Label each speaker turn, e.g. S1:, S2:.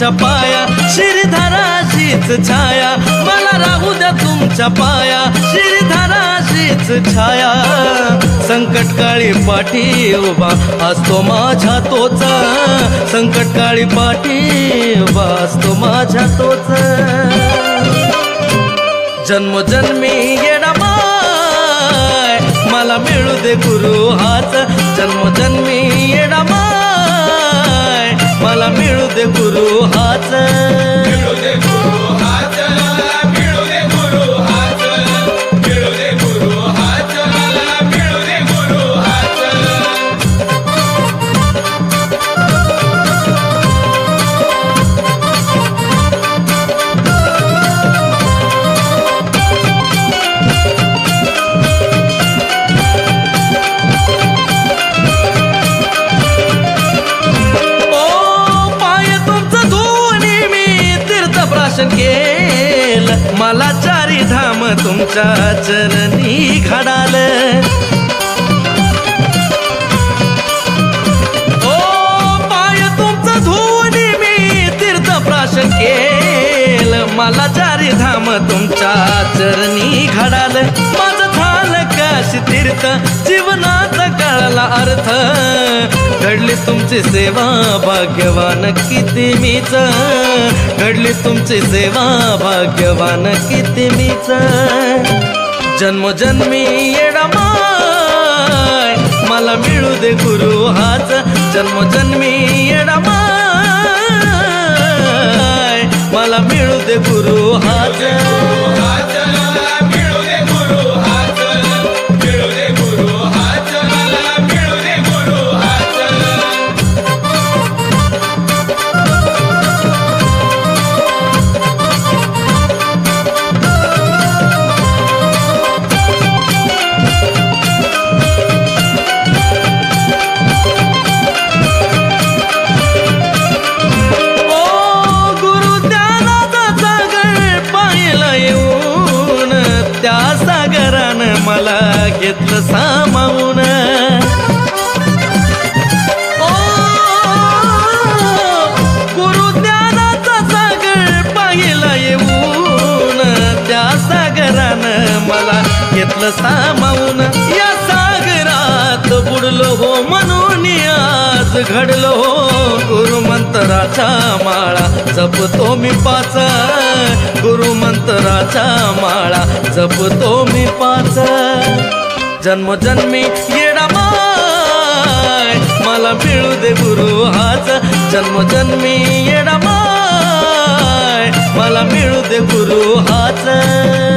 S1: तुमच्या पाया श्रीधराशीच छाया. मला राहू द्या तुमच्या पाया श्रीधराशीच छाया. संकट काळी पाठी उभा असतो माझ्या तोचा. संकट काळी पाठी उभा असतो माझ्या तोचा. जन्मोजन्मी येणा माय मला मिळू दे गुरु हाच. जन्मोजन्मी गुरु दर्शन केलं. मला चारी धाम तुमच्या चरणी घडाल ओ पाय तुमचं धुवनी मी तीर्थ प्राशन केलं. मला चारी धाम तुमच्या चरणी घडाल माझं तीर्थ जीवनाचा कळला अर्थ. घडली तुमची सेवा भाग्यवान किती मीच. घडली तुमची सेवा भाग्यवान किती मीच. जन्मजन्मी येणा माय मला मिळू दे गुरु हाच. जन्मजन्मी येणा माय मला मिळू दे गुरु हाच. मला घेतलं सामावून. ओ गुरु ज्ञानाचा सागर पाहिला येऊन. त्या सागरानं मला घेतलं सामावून. या सागरात बुडलो हो म्हणून आज घडलो हो गुरुमंत्राचा माळा. जपतो मी पाच. गुरुमंत्राचा माळा. जपतो मी जन्म जन्मी येणा माय. मला मिळू दे गुरु हाच. जन्म जन्मी माय. मला मिळू दे गुरु हाच
S2: मिळू दे गुरु हाच.